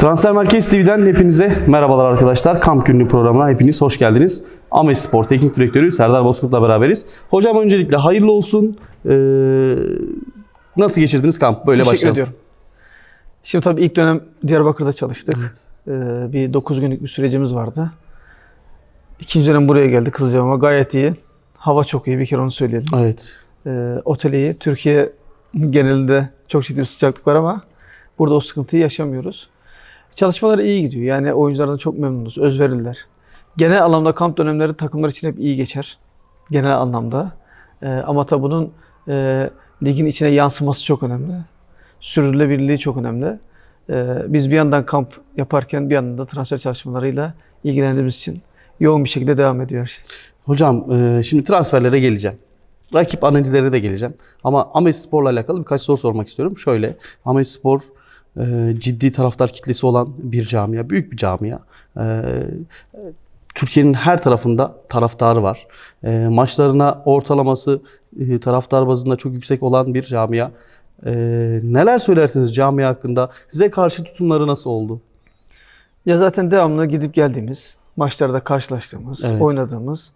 Transfer Merkez TV'den hepinize merhabalar arkadaşlar. Kamp günlüğü programına hepiniz hoş geldiniz. Ames Spor Teknik Direktörü Serdar Bozkurt'la beraberiz. Hocam öncelikle hayırlı olsun. Ee, nasıl geçirdiniz kamp? Böyle Teşekkür başlayalım. ediyorum. Şimdi tabii ilk dönem Diyarbakır'da çalıştık. Ee, bir 9 günlük bir sürecimiz vardı. İkinci dönem buraya geldi Kızılcahamam'a. Gayet iyi. Hava çok iyi bir kere onu söyleyelim. Evet. Ee, otel iyi. Türkiye genelinde çok ciddi bir sıcaklık var ama burada o sıkıntıyı yaşamıyoruz. Çalışmalar iyi gidiyor. Yani oyunculardan çok memnunuz. Özverililer. Genel anlamda kamp dönemleri takımlar için hep iyi geçer. Genel anlamda. Ee, ama tabii bunun e, ligin içine yansıması çok önemli. Sürdürülebilirliği çok önemli. Ee, biz bir yandan kamp yaparken bir yandan da transfer çalışmalarıyla ilgilendiğimiz için yoğun bir şekilde devam ediyor her şey. Hocam e, şimdi transferlere geleceğim. Rakip analizlere de geleceğim. Ama Ames Spor'la alakalı birkaç soru sormak istiyorum. Şöyle, Ames Spor e, ciddi taraftar kitlesi olan bir camia, büyük bir camia. E, Türkiye'nin her tarafında taraftarı var. E, maçlarına ortalaması e, taraftar bazında çok yüksek olan bir camia. Neler söylersiniz camia hakkında? Size karşı tutumları nasıl oldu? Ya zaten devamlı gidip geldiğimiz, maçlarda karşılaştığımız, Evet. oynadığımız,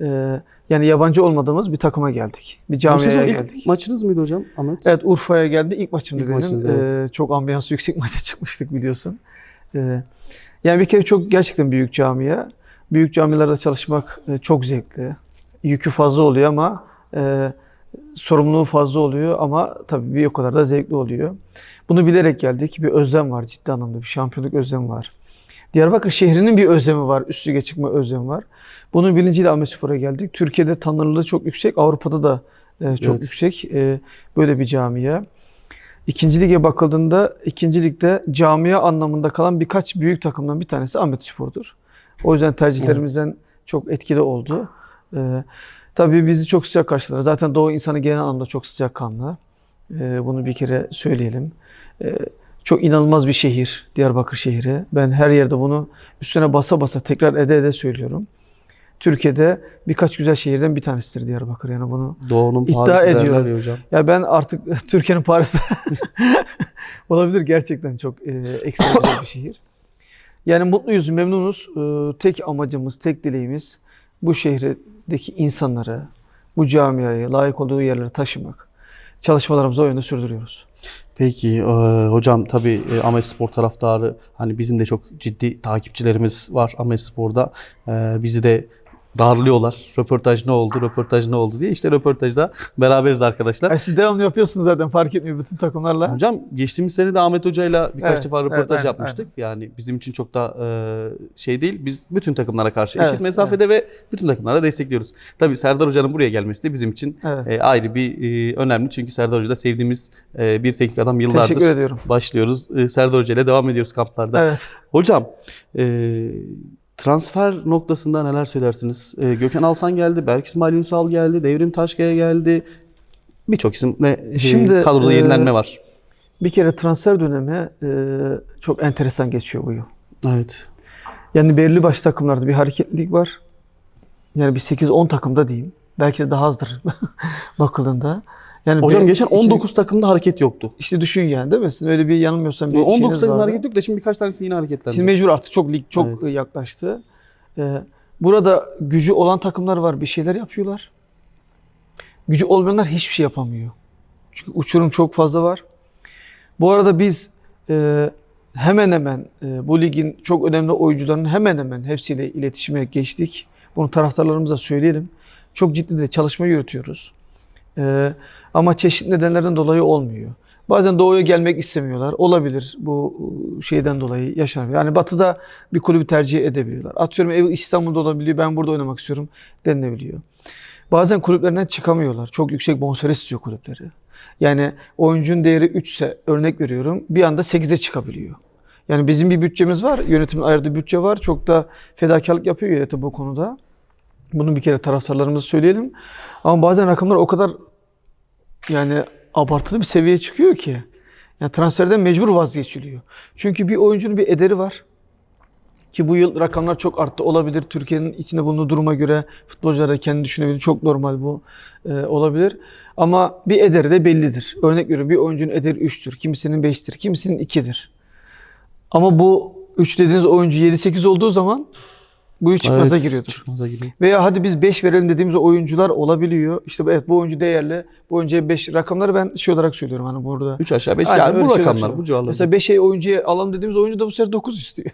e, yani yabancı olmadığımız bir takıma geldik. Bir ilk geldik. maçınız mıydı hocam Ahmet? Evet Urfa'ya geldi. İlk maçımdı İlk benim. maçınız, evet. E, çok ambiyansı yüksek maça çıkmıştık biliyorsun. E, yani bir kere çok gerçekten büyük camia. Büyük camialarda çalışmak e, çok zevkli. Yükü fazla oluyor ama e, sorumluluğu fazla oluyor ama tabii bir o kadar da zevkli oluyor. Bunu bilerek geldik. Bir özlem var ciddi anlamda. Bir şampiyonluk özlemi var. Diyarbakır şehrinin bir özlemi var. Üst lige çıkma özlemi var. Bunun bilinciyle Ahmetspor'a geldik. Türkiye'de tanınırlığı çok yüksek. Avrupa'da da e, çok Evet. yüksek. E, böyle bir camia. İkinci lige bakıldığında ikinci ligde camia anlamında kalan birkaç büyük takımdan bir tanesi Ahmetspor'dur. O yüzden tercihlerimizden çok etkili oldu. E, tabii bizi çok sıcak karşıladılar. Zaten Doğu insanı genel anlamda çok sıcakkanlı. E, bunu bir kere söyleyelim. E, çok inanılmaz bir şehir Diyarbakır şehri. Ben her yerde bunu üstüne basa basa tekrar ede ede söylüyorum. Türkiye'de birkaç güzel şehirden bir tanesidir Diyarbakır. Yani bunu Doğu'nun İddia Paris'i ediyorum. ya hocam. ya ben artık Türkiye'nin Paris'te olabilir gerçekten çok e, ekstra bir şehir. Yani mutluyuz, memnunuz. E, tek amacımız, tek dileğimiz bu şehirdeki insanları, bu camiayı layık olduğu yerlere taşımak. Çalışmalarımızı o yönde sürdürüyoruz. Peki e, hocam tabii e, Ahmet Spor taraftarı hani bizim de çok ciddi takipçilerimiz var Ahmet Spor'da. E, bizi de darlıyorlar. Röportaj ne oldu? Röportaj ne oldu diye. İşte röportajda beraberiz arkadaşlar. Yani siz devamlı yapıyorsunuz zaten fark etmiyor bütün takımlarla. Hocam geçtiğimiz sene de Ahmet Hoca'yla birkaç Evet, defa evet, röportaj aynen, yapmıştık. Yani bizim için çok da e, şey değil. Biz bütün takımlara karşı Evet, eşit mesafede ve bütün takımlara destekliyoruz. Tabii Serdar Hoca'nın buraya gelmesi de bizim için Evet. e, ayrı bir e, önemli. Çünkü Serdar Hoca da sevdiğimiz e, bir teknik adam yıllardır Teşekkür ediyorum. başlıyoruz. E, Serdar Hoca ile devam ediyoruz kamplarda. Evet. Hocam e, transfer noktasında neler söylersiniz? E, Gökhan Alsan geldi, Berk İsmail Ünsal geldi, Devrim Taşkaya geldi. Birçok isimle e, Şimdi, kadroda e, yenilenme var. Bir kere transfer dönemi e, çok enteresan geçiyor bu yıl. Evet. Yani belirli başlı takımlarda bir hareketlilik var. Yani bir 8-10 takımda diyeyim. Belki de daha azdır bakıldığında. Yani Hocam bir- geçen içinde- 19 takımda hareket yoktu. işte düşün yani değil mi? Sizin öyle bir yanılmıyorsam bir 19 şeyiniz takımda hareket yok da şimdi birkaç tanesi yine hareketlendi. Şimdi mecbur artık çok lig çok Evet. yaklaştı. Ee, burada gücü olan takımlar var. Bir şeyler yapıyorlar. Gücü olmayanlar hiçbir şey yapamıyor. Çünkü uçurum çok fazla var. Bu arada biz e, hemen hemen e, bu ligin çok önemli oyuncularının hemen hemen hepsiyle iletişime geçtik. Bunu taraftarlarımıza söyleyelim. Çok ciddi de çalışma yürütüyoruz. E, ama çeşitli nedenlerden dolayı olmuyor. Bazen doğuya gelmek istemiyorlar. Olabilir bu e, şeyden dolayı yaşanabilir. Yani batıda bir kulübü tercih edebiliyorlar. Atıyorum ev İstanbul'da olabiliyor. Ben burada oynamak istiyorum denilebiliyor. Bazen kulüplerinden çıkamıyorlar. Çok yüksek bonservis istiyor kulüpleri. Yani oyuncunun değeri 3 ise örnek veriyorum bir anda 8'e çıkabiliyor. Yani bizim bir bütçemiz var. Yönetimin ayırdığı bütçe var. Çok da fedakarlık yapıyor yönetim bu konuda. Bunu bir kere taraftarlarımıza söyleyelim. Ama bazen rakamlar o kadar yani abartılı bir seviyeye çıkıyor ki. Yani transferden mecbur vazgeçiliyor. Çünkü bir oyuncunun bir ederi var. Ki bu yıl rakamlar çok arttı. Olabilir. Türkiye'nin içinde bulunduğu duruma göre futbolcular da kendi düşünebilir. Çok normal bu e, olabilir. Ama bir ederi de bellidir. Örnek veriyorum bir oyuncunun ederi 3'tür. Kimisinin 5'tir. Kimisinin 2'dir. Ama bu 3 dediğiniz oyuncu 7-8 olduğu zaman bu 3 çıkmaza Evet, giriyordur. Çıkmaza giriyor. Veya hadi biz 5 verelim dediğimiz oyuncular olabiliyor. İşte evet bu oyuncu değerli. Bu oyuncuya 5 rakamları ben şey olarak söylüyorum hani burada. 3 aşağı 5 Aynen, yani bu rakamlar bu civarlarda. Mesela 5 oyuncuya alalım dediğimiz oyuncu da bu sefer 9 istiyor.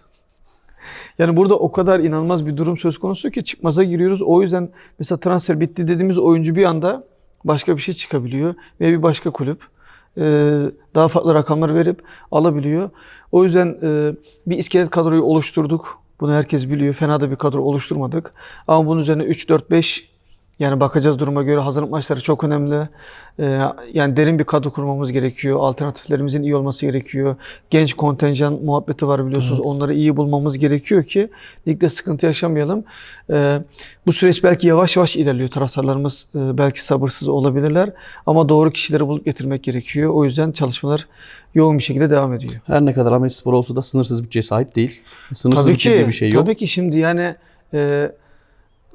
yani burada o kadar inanılmaz bir durum söz konusu ki çıkmaza giriyoruz. O yüzden mesela transfer bitti dediğimiz oyuncu bir anda başka bir şey çıkabiliyor. Ve bir başka kulüp e, daha farklı rakamlar verip alabiliyor. O yüzden e, bir iskelet kadroyu oluşturduk. Bunu herkes biliyor. Fena da bir kadro oluşturmadık. Ama bunun üzerine 3, 4, 5 yani bakacağız duruma göre hazırlık maçları çok önemli. Ee, yani derin bir kadro kurmamız gerekiyor. Alternatiflerimizin iyi olması gerekiyor. Genç kontenjan muhabbeti var biliyorsunuz. Evet. Onları iyi bulmamız gerekiyor ki ligde sıkıntı yaşamayalım. Ee, bu süreç belki yavaş yavaş ilerliyor. Taraftarlarımız e, belki sabırsız olabilirler. Ama doğru kişileri bulup getirmek gerekiyor. O yüzden çalışmalar yoğun bir şekilde devam ediyor. Her ne kadar Ahmet Spor olsa da sınırsız bütçeye sahip değil. Sınırsız Tabii ki. bir şey yok. Tabii ki şimdi yani e,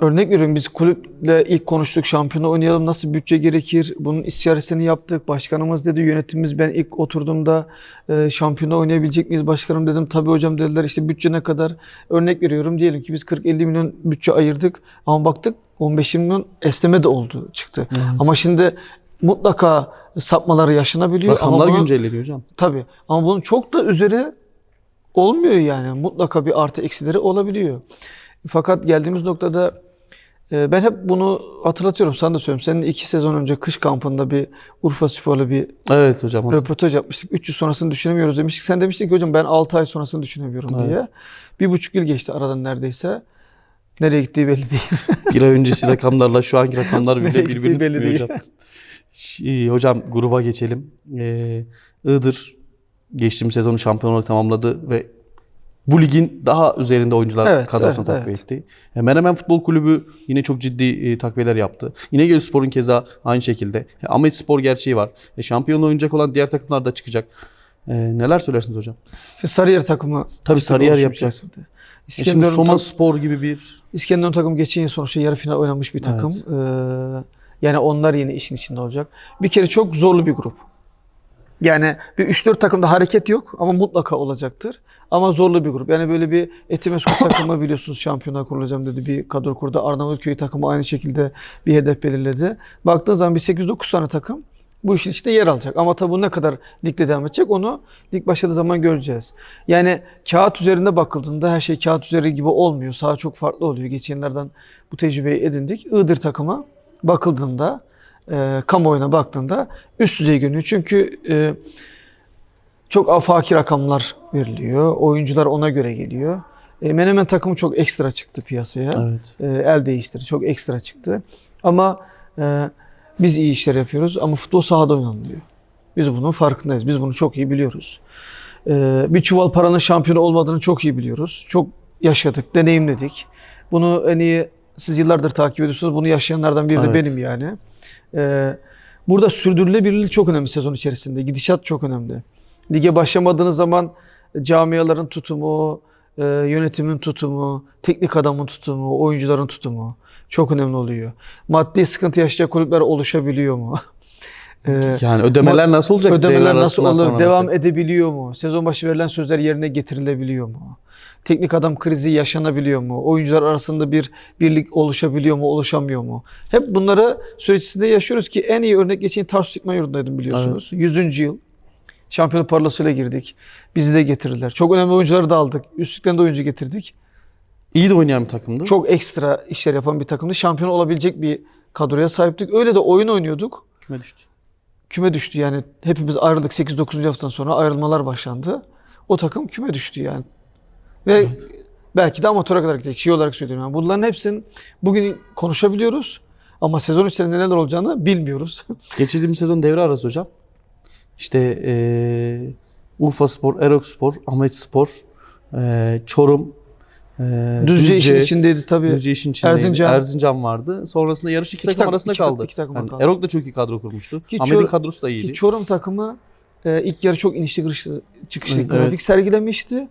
örnek veriyorum biz kulüple ilk konuştuk şampiyonu oynayalım nasıl bütçe gerekir bunun istişaresini yaptık. Başkanımız dedi yönetimimiz ben ilk oturduğumda e, şampiyonu oynayabilecek miyiz başkanım dedim. Tabii hocam dediler işte bütçe ne kadar örnek veriyorum diyelim ki biz 40-50 milyon bütçe ayırdık ama baktık 15 milyon esneme de oldu çıktı. Evet. Ama şimdi mutlaka sapmaları yaşanabiliyor. Rakamlar ama güncelleniyor hocam. Tabii. Ama bunun çok da üzeri olmuyor yani. Mutlaka bir artı eksileri olabiliyor. Fakat geldiğimiz noktada e, ben hep bunu hatırlatıyorum. Sana da söylüyorum. Senin iki sezon önce kış kampında bir Urfa Spor'la bir Evet hocam. röportaj yapmıştık. 300 sonrasını düşünemiyoruz demiştik. Sen demiştin ki hocam ben 6 ay sonrasını düşünemiyorum Evet. diye. Bir buçuk yıl geçti aradan neredeyse. Nereye gittiği belli değil. Bir ay öncesi rakamlarla şu anki rakamlar bile birbirini belli tutmuyor değil. hocam. Şi- hocam gruba geçelim. Ee, Iğdır geçtiğimiz sezonu şampiyon olarak tamamladı ve bu ligin daha üzerinde oyuncular Evet, kadrosuna evet, takviye evet. etti. E, Menemen Futbol Kulübü yine çok ciddi e, takviyeler yaptı. İnegöl Spor'un keza aynı şekilde. E, Ahmet Spor gerçeği var. E, şampiyonluğa oynayacak olan diğer takımlar da çıkacak. E, neler söylersiniz hocam? İşte Sarıyer takımı. Tabii Sarıyer yapacak. içerisinde. E, şimdi İskenderun Soma Spor gibi bir İskenderun takım geçen yıl sonuçta yarı final oynamış bir takım. Ee, yani onlar yine işin içinde olacak. Bir kere çok zorlu bir grup. Yani bir 3-4 takımda hareket yok ama mutlaka olacaktır. Ama zorlu bir grup. Yani böyle bir Etimesgut takımı biliyorsunuz şampiyona kurulacağım dedi bir kadro kurdu. Arnavutköy takımı aynı şekilde bir hedef belirledi. Baktığın zaman bir 8-9 tane takım bu işin içinde yer alacak. Ama tabii bu ne kadar ligde devam edecek onu lig başladığı zaman göreceğiz. Yani kağıt üzerinde bakıldığında her şey kağıt üzeri gibi olmuyor. Saha çok farklı oluyor. Geçenlerden bu tecrübeyi edindik. Iğdır takımı bakıldığında e, kamuoyuna baktığında üst düzey görünüyor. Çünkü e, çok afaki rakamlar veriliyor. Oyuncular ona göre geliyor. E, Menemen takımı çok ekstra çıktı piyasaya. evet. E, el değiştirdi. Çok ekstra çıktı. Ama e, biz iyi işler yapıyoruz ama futbol sahada oynanılıyor. Biz bunun farkındayız. Biz bunu çok iyi biliyoruz. E, bir çuval paranın şampiyonu olmadığını çok iyi biliyoruz. Çok yaşadık, deneyimledik. Bunu en iyi siz yıllardır takip ediyorsunuz. Bunu yaşayanlardan biri de Evet. benim yani. E, burada sürdürülebilirlik çok önemli sezon içerisinde. Gidişat çok önemli. Lige başlamadığınız zaman camiaların tutumu, e, yönetimin tutumu, teknik adamın tutumu, oyuncuların tutumu çok önemli oluyor. Maddi sıkıntı yaşayacak kulüpler oluşabiliyor mu? E, Yani ödemeler nasıl olacak? Ödemeler nasıl olur? Devam nasıl? edebiliyor mu? Sezon başı verilen sözler yerine getirilebiliyor mu? Teknik adam krizi yaşanabiliyor mu? Oyuncular arasında bir birlik oluşabiliyor mu, oluşamıyor mu? Hep bunları süreç içinde yaşıyoruz ki en iyi örnek geçen Tarsus İkman Yurdu'ndaydım biliyorsunuz. 100. yıl. Şampiyonluk parlasıyla girdik. Bizi de getirdiler. Çok önemli oyuncuları da aldık. Üstlükten de oyuncu getirdik. İyi de oynayan bir takımdı. Çok ekstra işler yapan bir takımdı. Şampiyon olabilecek bir kadroya sahiptik. Öyle de oyun oynuyorduk. küme düştü. küme düştü yani. Hepimiz ayrıldık 8-9. haftadan sonra ayrılmalar başlandı. O takım küme düştü yani. Ve belki de amatöre kadar gidecek şey olarak söylüyorum. Yani bunların hepsini bugün konuşabiliyoruz ama sezon içerisinde neler olacağını bilmiyoruz. Geçtiğimiz sezon devre arası hocam. İşte eee Urfa Spor, Erok Spor, Ahmet Spor, eee, Çorum, eee, Düzce, işin içindeydi tabii. Düzce işin içindeydi. Erzincan. Erzincan. vardı. Sonrasında yarış iki, İki takım takım- arasında iki kaldı. iki takıma Yani kaldı. Erok da çok iyi kadro kurmuştu. Ki Ahmet'in Çor- kadrosu da iyiydi. Ki Çorum takımı e, ilk yarı çok inişli çıkışlı, çıkışlı Evet, grafik evet. sergilemişti.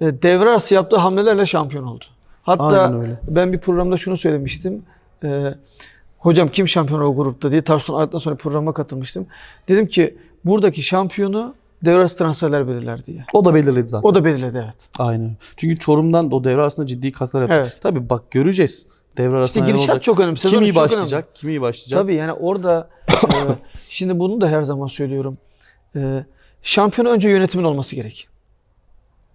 E, devre arası yaptığı hamlelerle şampiyon oldu. Hatta ben bir programda şunu söylemiştim. E, hocam kim şampiyon o grupta diye Tarsun Art'tan sonra programa katılmıştım. Dedim ki buradaki şampiyonu devre arası transferler belirler diye. O da belirledi zaten. O da belirledi evet. Aynen. Çünkü Çorum'dan o devre arasında ciddi katkılar yaptı. Evet. Tabii bak göreceğiz. Devre İşte arasında neler gidişat çok önemli. Kim Sezon iyi çok önemli. başlayacak? Kim iyi başlayacak? Tabii yani orada e, şimdi bunu da her zaman söylüyorum. E, şampiyon önce yönetimin olması gerek.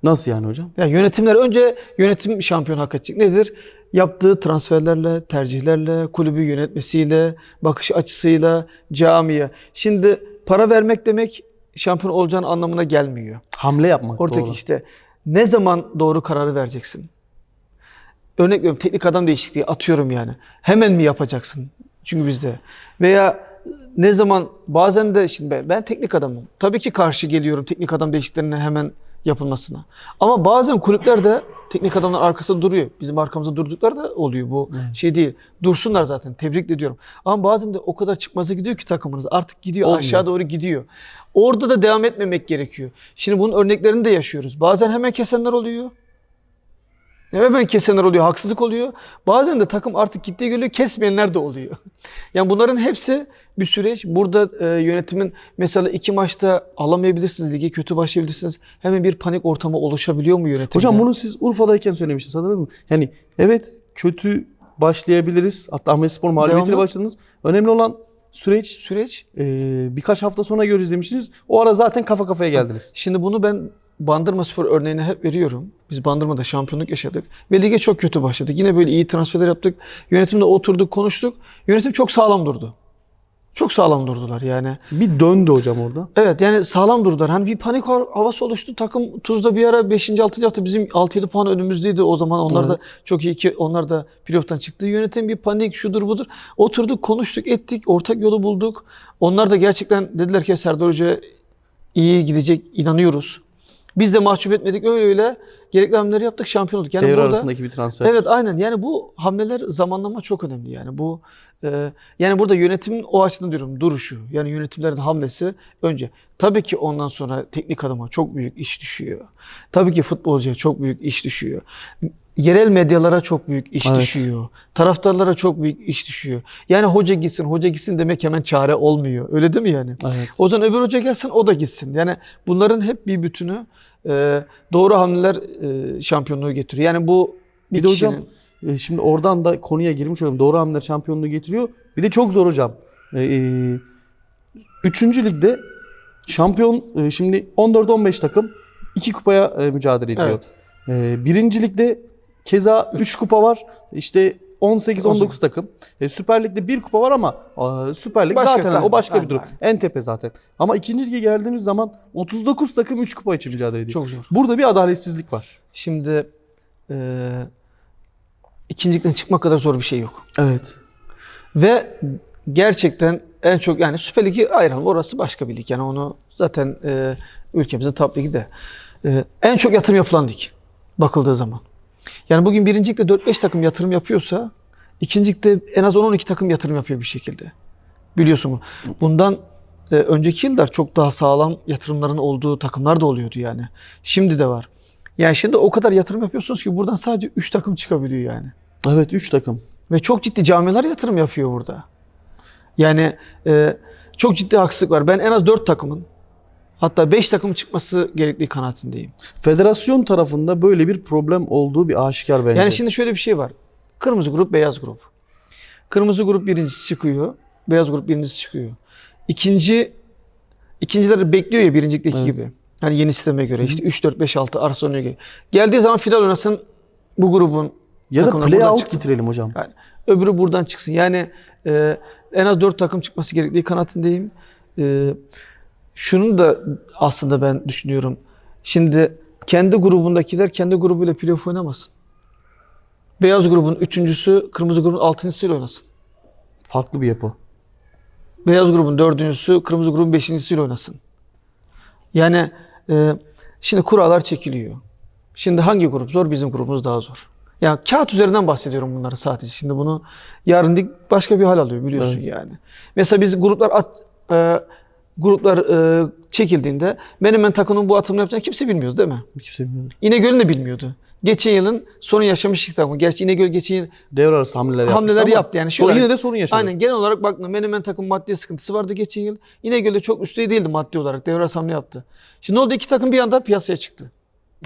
Nasıl yani hocam? Yani yönetimler önce yönetim şampiyon hak edecek. Nedir? Yaptığı transferlerle, tercihlerle, kulübü yönetmesiyle, bakış açısıyla, camiye. Şimdi para vermek demek şampiyon olacağın anlamına gelmiyor. Hamle yapmak Oradaki doğru. işte ne zaman doğru kararı vereceksin? Örnek veriyorum teknik adam değişikliği atıyorum yani. Hemen mi yapacaksın? Çünkü bizde. Veya ne zaman bazen de şimdi ben, ben teknik adamım. Tabii ki karşı geliyorum teknik adam değişikliklerine hemen yapılmasına. Ama bazen kulüpler de teknik adamlar arkasında duruyor. Bizim arkamızda durduklar da oluyor bu şey değil. Dursunlar zaten tebrik ediyorum. Ama bazen de o kadar çıkmaza gidiyor ki takımınız artık gidiyor Olmuyor. aşağı doğru gidiyor. Orada da devam etmemek gerekiyor. Şimdi bunun örneklerini de yaşıyoruz. Bazen hemen kesenler oluyor. Hemen kesenler oluyor, haksızlık oluyor. Bazen de takım artık gittiği geliyor, kesmeyenler de oluyor. Yani bunların hepsi bir süreç. Burada e, yönetimin mesela iki maçta alamayabilirsiniz, lige kötü başlayabilirsiniz. Hemen bir panik ortamı oluşabiliyor mu yönetimde? Hocam bunu siz Urfa'dayken söylemiştiniz mı? Yani evet kötü başlayabiliriz. Hatta Ahmet Spor mağlubiyetiyle başladınız. Önemli olan süreç süreç. e, birkaç hafta sonra görürüz demiştiniz. O ara zaten kafa kafaya geldiniz. Şimdi bunu ben Bandırma Spor örneğini hep veriyorum. Biz Bandırma'da şampiyonluk yaşadık ve lige çok kötü başladık. Yine böyle iyi transferler yaptık. Yönetimle oturduk, konuştuk. Yönetim çok sağlam durdu. Çok sağlam durdular yani. Bir döndü hocam orada. Evet yani sağlam durdular. Hani bir panik hav- havası oluştu. Takım Tuz'da bir ara 5. 6. hafta bizim 6-7 puan önümüzdeydi o zaman. Onlar da çok iyi ki onlar da playoff'tan çıktı. Yönetim bir panik şudur budur. Oturduk konuştuk ettik. Ortak yolu bulduk. Onlar da gerçekten dediler ki Serdar Hoca iyi gidecek inanıyoruz. Biz de mahcup etmedik. Öyle öyle gerekli hamleleri yaptık şampiyon olduk. Yani Devre burada, arasındaki bir transfer. Evet aynen. Yani bu hamleler zamanlama çok önemli yani. Bu e, yani burada yönetimin o açıdan diyorum duruşu. Yani yönetimlerin hamlesi önce. Tabii ki ondan sonra teknik adama çok büyük iş düşüyor. Tabii ki futbolcuya çok büyük iş düşüyor. Yerel medyalara çok büyük iş Evet. düşüyor. Taraftarlara çok büyük iş düşüyor. Yani hoca gitsin, hoca gitsin demek hemen çare olmuyor. Öyle değil mi yani? Evet. O zaman öbür hoca gelsin o da gitsin. Yani bunların hep bir bütünü e, doğru hamleler e, şampiyonluğu getiriyor. Yani bu bir, Bir de hocam kişinin- e, şimdi oradan da konuya girmiş olalım. Doğru hamleler şampiyonluğu getiriyor. Bir de çok zor hocam. E, e, üçüncü ligde şampiyon e, şimdi 14-15 takım iki kupaya e, mücadele ediyor. Evet. E, birinci ligde keza 3 kupa var. İşte 18-19 takım. E, Süper Lig'de bir kupa var ama e, Süper Lig Başka zaten tabii, o başka aynen, bir durum. aynen. En tepe zaten. Ama ikinci lige geldiğimiz zaman 39 takım 3 kupa için mücadele ediyor. çok zor. Burada bir adaletsizlik var. Şimdi e, ikincilikten çıkmak kadar zor bir şey yok. Evet. Ve gerçekten en çok yani Süper Lig'i ayıralım. Orası başka bir lig. Yani onu zaten e, ülkemizin top ligi de. E, en çok yatırım yapılan lig bakıldığı zaman. Yani bugün birincilikte 4-5 takım yatırım yapıyorsa ikincilikte en az 10-12 takım yatırım yapıyor bir şekilde. Biliyorsun bu. Bundan e, önceki yıllar çok daha sağlam yatırımların olduğu takımlar da oluyordu yani. Şimdi de var. Yani şimdi o kadar yatırım yapıyorsunuz ki buradan sadece 3 takım çıkabiliyor yani. Evet 3 takım. Ve çok ciddi camiler yatırım yapıyor burada. Yani e, çok ciddi haksızlık var. Ben en az 4 takımın hatta 5 takım çıkması gerektiği kanaatindeyim. Federasyon tarafında böyle bir problem olduğu bir aşikar bence. Yani şimdi şöyle bir şey var. Kırmızı grup, beyaz grup. Kırmızı grup birincisi çıkıyor. Beyaz grup birincisi çıkıyor. İkinci ikinciler bekliyor ya birincilikteki Evet. gibi. Hani yeni sisteme göre işte 3 4 5 6 arası oynuyor. gibi. Geldiği zaman final oynasın bu grubun ya da takımlar play buradan out çıktı. getirelim hocam. Yani öbürü buradan çıksın. Yani e, en az 4 takım çıkması gerektiği kanaatindeyim. E, şunu da aslında ben düşünüyorum. Şimdi kendi grubundakiler kendi grubuyla playoff oynamasın. Beyaz grubun üçüncüsü, kırmızı grubun altıncısıyla oynasın. Farklı bir yapı. Beyaz grubun dördüncüsü, kırmızı grubun beşincisiyle oynasın. Yani e, şimdi kurallar çekiliyor. Şimdi hangi grup zor? Bizim grubumuz daha zor. Ya kağıt üzerinden bahsediyorum bunları sadece. Şimdi bunu yarın lig başka bir hal alıyor biliyorsun Evet. yani. Mesela biz gruplar at, e, gruplar e, çekildiğinde benim ben takımın bu atımını yapacağını kimse bilmiyordu değil mi? Kimse bilmiyor. İnegöl'ün de bilmiyordu. Geçen yılın sorun yaşamıştık takımı. Gerçi İnegöl geçen yıl Devre arası hamleler yaptı. hamleler yaptı. Yani sonra şöyle, yine de sorun yaşadı. Aynen genel olarak baktığında Menemen takım maddi sıkıntısı vardı geçen yıl. İnegöl'de çok üstte değildi maddi olarak. Devre arası hamle yaptı. Şimdi ne oldu? İki takım bir anda piyasaya çıktı.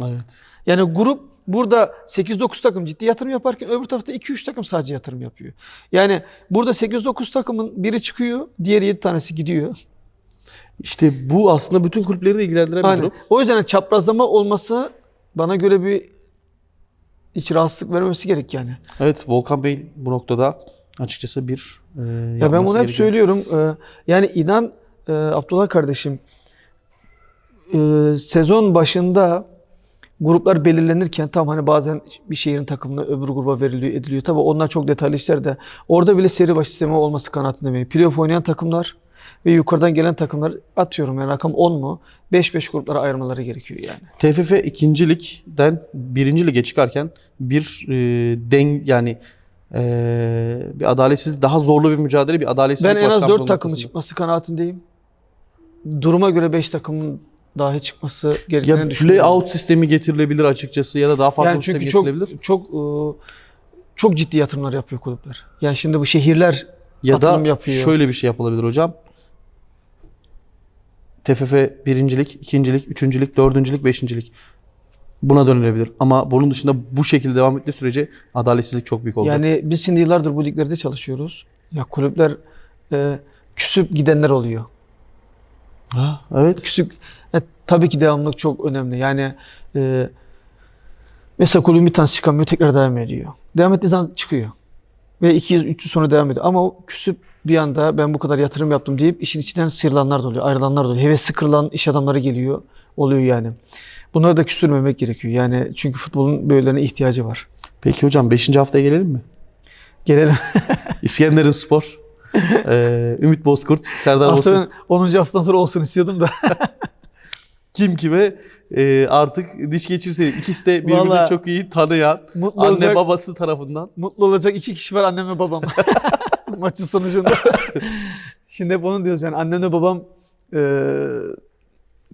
Evet. Yani grup burada 8-9 takım ciddi yatırım yaparken öbür tarafta 2-3 takım sadece yatırım yapıyor. Yani burada 8-9 takımın biri çıkıyor, diğeri 7 tanesi gidiyor. İşte bu aslında bütün kulüpleri de ilgilendiren bir durum. O yüzden çaprazlama olması bana göre bir hiç rahatsızlık vermemesi gerek yani. Evet Volkan Bey bu noktada açıkçası bir e, Ya ben bunu hep gerekiyor. söylüyorum. Ee, yani inan e, Abdullah kardeşim e, sezon başında gruplar belirlenirken tam hani bazen bir şehrin takımına öbür gruba veriliyor ediliyor. Tabii onlar çok detaylı işler de orada bile seri başı sistemi olması kanaatindeyim. Playoff oynayan takımlar ve yukarıdan gelen takımlar atıyorum yani rakam 10 mu 5-5 gruplara ayırmaları gerekiyor yani. TFF ikinci ligden birinci lige çıkarken bir e, den yani e, bir adaletsizlik daha zorlu bir mücadele bir adaletsizlik Ben en az 4 şampiyonluk takımın çıkması kanaatindeyim. Duruma göre 5 takımın dahi çıkması gerektiğini Ya düşünüyorum. play out sistemi getirilebilir açıkçası ya da daha farklı Yani bir sistem çünkü çok getirilebilir. çok e, çok ciddi yatırımlar yapıyor kulüpler. Yani şimdi bu şehirler Ya da yapıyor. şöyle bir şey yapılabilir hocam. TFF birincilik, ikincilik, üçüncülük, dördüncülük, beşincilik. Buna dönülebilir. Ama bunun dışında bu şekilde devam ettiği sürece adaletsizlik çok büyük olacak. yani biz şimdi yıllardır bu liglerde çalışıyoruz. Ya kulüpler e, küsüp gidenler oluyor. Ha, evet. Küsüp e, tabii ki devamlılık çok önemli. Yani e, mesela kulübün bir tanesi çıkamıyor tekrar devam ediyor. Devam ettiği zaman çıkıyor. Ve 2 yıl 3 yıl sonra devam ediyor. Ama o küsüp bir anda ben bu kadar yatırım yaptım deyip işin içinden sıyrılanlar da oluyor. Ayrılanlar da oluyor. Hevesi kırılan iş adamları geliyor. Oluyor yani. Bunları da küstürmemek gerekiyor. Yani çünkü futbolun böylelerine ihtiyacı var. Peki hocam 5. haftaya gelelim mi? Gelelim. İskenderun Spor, eee, Ümit Bozkurt, Serdar Aslında Bozkurt. ben 10. haftadan sonra olsun istiyordum da. Kim kime eee, artık diş geçirse ikisi de birbirini Vallahi çok iyi tanıyan Mutlu anne olacak, babası tarafından. mutlu olacak iki kişi var annem ve babam. Maçın sonucunda. Şimdi hep onu diyoruz yani annemle babam eee,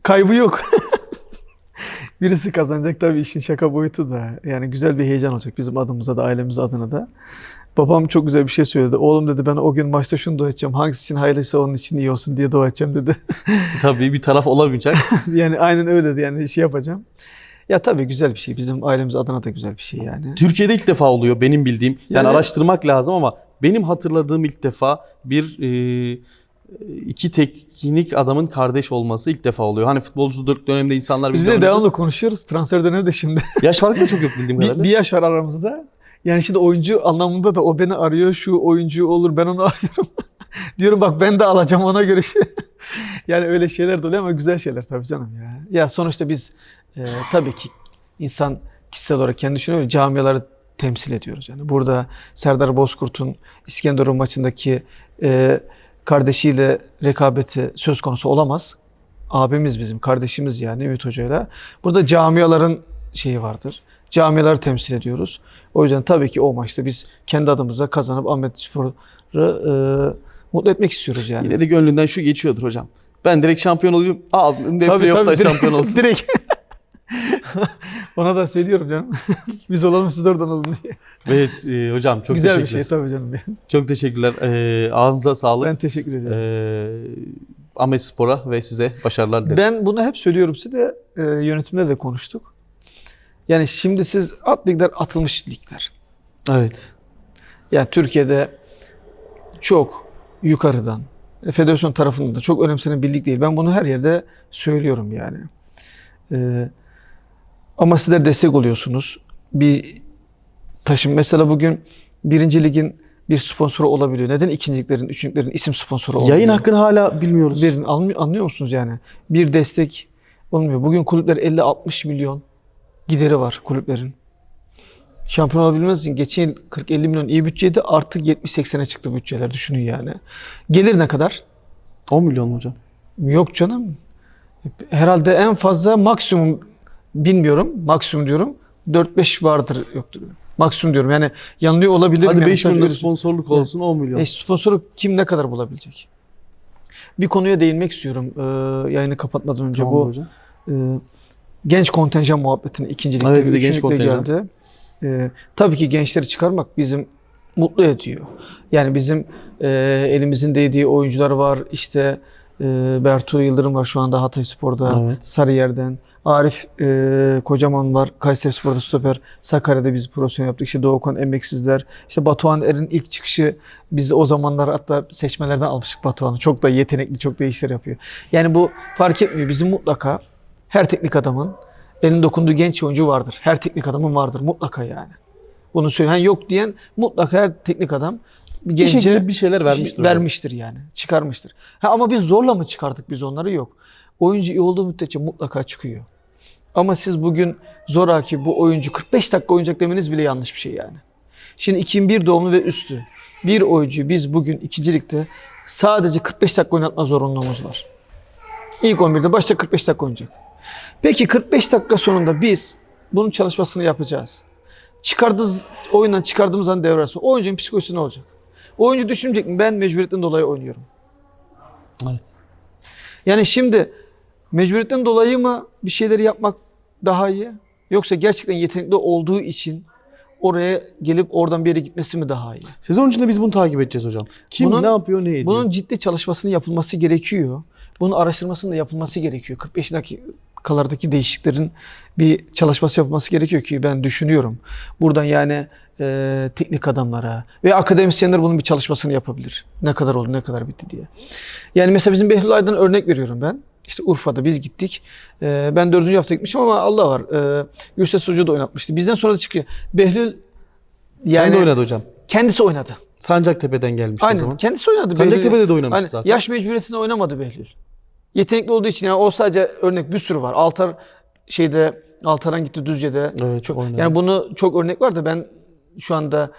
kaybı yok. Birisi kazanacak tabii işin şaka boyutu da. Yani güzel bir heyecan olacak bizim adımıza da ailemiz adına da. Babam çok güzel bir şey söyledi. Oğlum dedi ben o gün maçta şunu dua edeceğim. Hangisi için hayırlısı onun için iyi olsun diye dua edeceğim dedi. Tabii bir taraf olamayacak. yani aynen öyle dedi yani şey yapacağım. Ya tabii güzel bir şey. Bizim ailemiz adına da güzel bir şey yani. Türkiye'de ilk defa oluyor benim bildiğim. Yani, Yani- araştırmak lazım ama benim hatırladığım ilk defa bir e, iki teknik adamın kardeş olması ilk defa oluyor. Hani futbolculuk döneminde insanlar Biz bir de devamlı konuşuyoruz. Transfer dönemi de şimdi. Yaş farkı da çok yok bildiğim bir, kadarıyla. bir yaş var aramızda. Yani şimdi oyuncu anlamında da o beni arıyor. Şu oyuncu olur ben onu arıyorum. Diyorum bak ben de alacağım ona göre şey. yani öyle şeyler de oluyor ama güzel şeyler tabii canım ya. Ya sonuçta biz e, tabii ki insan kişisel olarak kendi düşünüyor camiaları temsil ediyoruz. Yani burada Serdar Bozkurt'un İskenderun maçındaki e, kardeşiyle rekabeti söz konusu olamaz. Abimiz bizim, kardeşimiz yani Ümit Hoca'yla. Burada camiaların şeyi vardır. Camiaları temsil ediyoruz. O yüzden tabii ki o maçta biz kendi adımıza kazanıp Ahmet Spor'u e, mutlu etmek istiyoruz yani. Yine de gönlünden şu geçiyordur hocam. Ben direkt şampiyon olayım. De Tabii, tabii, şampiyon olsun. direkt. Ona da söylüyorum canım. biz olalım siz de oradan olun diye. evet e, hocam çok Güzel bir teşekkürler. şey tabii canım. Çok teşekkürler. E, ağzınıza sağlık. Ben teşekkür ederim. E, Ahmet Spor'a ve size başarılar dileriz. Ben bunu hep söylüyorum size de e, yönetimde de konuştuk. Yani şimdi siz at ligler atılmış ligler. Evet. Yani Türkiye'de çok yukarıdan, e, federasyon tarafından da çok önemsenen bir lig değil. Ben bunu her yerde söylüyorum yani. Ee, ama sizler destek oluyorsunuz. Bir taşım mesela bugün birinci ligin bir sponsoru olabiliyor. Neden ikinciliklerin, üçüncülüklerin isim sponsoru olmuyor? Yayın hakkını hala bilmiyoruz. Bir, anlıyor, musunuz yani? Bir destek olmuyor. Bugün kulüpler 50-60 milyon gideri var kulüplerin. Şampiyon olabilmeniz için geçen yıl 40-50 milyon iyi bütçeydi. Artık 70-80'e çıktı bütçeler. Düşünün yani. Gelir ne kadar? 10 milyon mu hocam. Yok canım. Herhalde en fazla maksimum bilmiyorum. Maksimum diyorum. 4-5 vardır yoktur. Maksimum diyorum. Yani yanılıyor olabilirim. Hadi yani. 5 Sadece milyon sponsorluk olsun 10 milyon. e, sponsoru kim ne kadar bulabilecek? Bir konuya değinmek istiyorum. Ee, yayını kapatmadan önce Tamam bu hocam. e, genç kontenjan muhabbetine ikinci ligde Evet, bir de genç kontenjan. geldi. Ee, tabii ki gençleri çıkarmak bizim mutlu ediyor. Yani bizim e, elimizin değdiği oyuncular var. İşte e, Bertu Yıldırım var şu anda Hatay Spor'da. Evet. Sarıyer'den. Arif e, Kocaman var. Kayseri Spor'da stoper. Sakarya'da biz profesyonel yaptık. İşte Doğukan Emeksizler. İşte Batuhan Er'in ilk çıkışı biz o zamanlar hatta seçmelerden almıştık Batuhan'ı. Çok da yetenekli, çok da iyi işler yapıyor. Yani bu fark etmiyor. Bizim mutlaka her teknik adamın elin dokunduğu genç oyuncu vardır. Her teknik adamın vardır mutlaka yani. Bunu söyleyen yok diyen mutlaka her teknik adam bir Bir gence şekilde bir şeyler vermiştir. hocam. vermiştir yani. Çıkarmıştır. Ha, ama biz zorla mı çıkardık biz onları? Yok. Oyuncu iyi olduğu müddetçe mutlaka çıkıyor. Ama siz bugün zoraki bu oyuncu 45 dakika oynayacak demeniz bile yanlış bir şey yani. Şimdi 2001 doğumlu ve üstü bir oyuncuyu biz bugün ikincilikte sadece 45 dakika oynatma zorunluluğumuz var. İlk 11'de başta 45 dakika oynayacak. Peki 45 dakika sonunda biz bunun çalışmasını yapacağız. Çıkardığımız oyundan çıkardığımız an devre arası. Oyuncunun psikolojisi ne olacak? Oyuncu düşünecek mi? Ben mecburiyetten dolayı oynuyorum. Evet. Yani şimdi mecburiyetten dolayı mı bir şeyleri yapmak daha iyi? Yoksa gerçekten yetenekli olduğu için oraya gelip oradan bir yere gitmesi mi daha iyi? Sezon içinde biz bunu takip edeceğiz hocam. Kim Bunun- ne yapıyor ne ediyor. Bunun ciddi çalışmasının yapılması gerekiyor. Bunun araştırmasının da yapılması gerekiyor. 45 dakikalardaki değişikliklerin bir çalışması yapılması gerekiyor ki ben düşünüyorum. Buradan yani e, teknik adamlara ve akademisyenler bunun bir çalışmasını yapabilir. Ne kadar oldu, ne kadar bitti diye. Yani mesela bizim Behlül Aydın örnek veriyorum ben. İşte Urfa'da biz gittik. E, ben dördüncü hafta gitmişim ama Allah var. E, Gürses Hoca da oynatmıştı. Bizden sonra da çıkıyor. Behlül yani Kendi oynadı hocam. kendisi oynadı. Sancaktepe'den gelmişti o Aynen. zaman. Kendisi oynadı. Sancaktepe'de de oynamış Hani zaten. Yaş mecburiyetinde oynamadı Behlül. Yetenekli olduğu için yani o sadece örnek bir sürü var. Altar şeyde Altaran gitti Düzce'de. Evet çok oynadı. Yani bunu çok örnek var da ben şu anda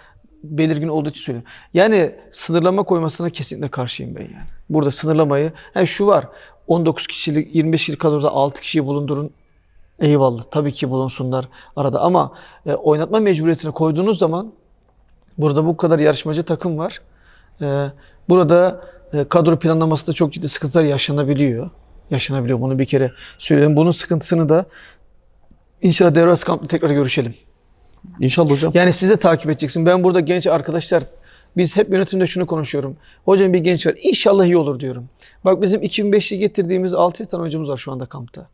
belirgin olduğu için söylüyorum. Yani sınırlama koymasına kesinlikle karşıyım ben yani. Burada sınırlamayı yani şu var. 19 kişilik 25 kişilik kadroda 6 kişiyi bulundurun. Eyvallah. Tabii ki bulunsunlar arada ama e, oynatma mecburiyetine koyduğunuz zaman burada bu kadar yarışmacı takım var. E, burada e, kadro planlaması da çok ciddi sıkıntılar yaşanabiliyor. Yaşanabiliyor. Bunu bir kere söyledim. Bunun sıkıntısını da inşallah devre arası kampta tekrar görüşelim. İnşallah hocam. Yani siz de takip edeceksin. Ben burada genç arkadaşlar biz hep yönetimde şunu konuşuyorum. Hocam bir genç var. İnşallah iyi olur diyorum. Bak bizim 2005'li getirdiğimiz 6 tane oyuncumuz var şu anda kampta.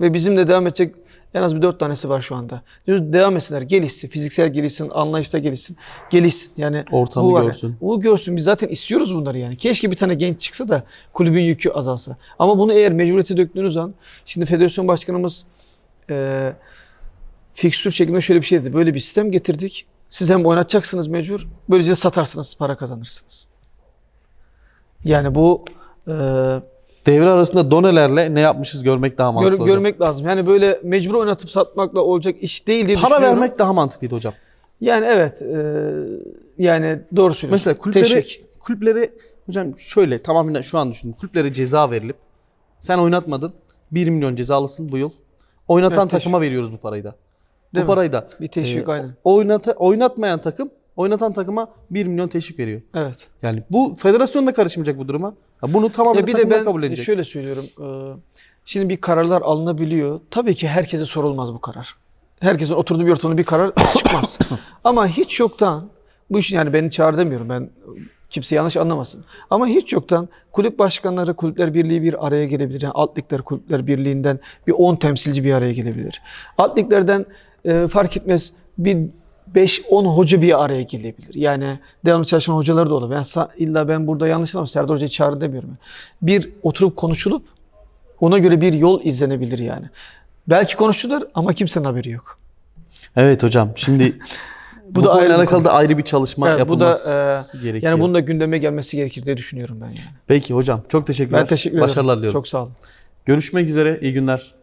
Ve bizimle devam edecek en az bir 4 tanesi var şu anda. Diyoruz devam etsinler. Gelişsin. Fiziksel gelişsin. Anlayışta gelişsin. Gelişsin. Yani Ortamı bu var. görsün. Bu görsün. Biz zaten istiyoruz bunları yani. Keşke bir tane genç çıksa da kulübün yükü azalsa. Ama bunu eğer mecburiyete döktüğünüz an şimdi federasyon başkanımız eee fikstür çekiminde şöyle bir şey dedi. Böyle bir sistem getirdik. Siz hem oynatacaksınız mecbur. Böylece satarsınız, para kazanırsınız. Yani bu eee, Devre arasında donelerle ne yapmışız görmek daha gör- mantıklı hocam. görmek lazım. Yani böyle mecbur oynatıp satmakla olacak iş değil diye Para vermek daha mantıklıydı hocam. Yani evet. eee, yani doğru söylüyorsun. Mesela kulüplere, Teşvik. kulüplere hocam şöyle tamamen şu an düşündüm. Kulüplere ceza verilip sen oynatmadın 1 milyon cezalısın bu yıl. Oynatan Evet, takıma veriyoruz bu parayı da. Değil bu mi? parayı da. Bir teşvik e, aynen. Oynata, oynatmayan takım oynatan takıma 1 milyon teşvik veriyor. Evet. Yani bu federasyon da karışmayacak bu duruma. Ya bunu tamamen Ya bir de ben kabul edecek. şöyle söylüyorum. eee, Şimdi bir kararlar alınabiliyor. Tabii ki herkese sorulmaz bu karar. Herkesin oturduğu bir ortamda bir karar çıkmaz. Ama hiç yoktan bu iş yani beni çağır demiyorum. Ben kimse yanlış anlamasın. Ama hiç yoktan kulüp başkanları, kulüpler birliği bir araya gelebilir. Yani alt ligler kulüpler birliğinden bir 10 temsilci bir araya gelebilir. Alt liglerden e, fark etmez bir 5-10 hoca bir araya gelebilir. Yani devamlı çalışan hocalar da olur. Ben sa- illa ben burada yanlış anlamam. Serdar Hoca'yı çağır demiyorum. Bir oturup konuşulup ona göre bir yol izlenebilir yani. Belki konuşulur ama kimsenin haberi yok. Evet hocam. Şimdi bu, Bu da ayrı alakalı da ayrı bir çalışma Evet, bu da, yapılması gerekiyor. Yani bunun da gündeme gelmesi gerekir diye düşünüyorum ben yani. Peki hocam çok teşekkürler. Ben teşekkür ederim. Başarılar diliyorum. Çok sağ olun. Görüşmek üzere. İyi günler.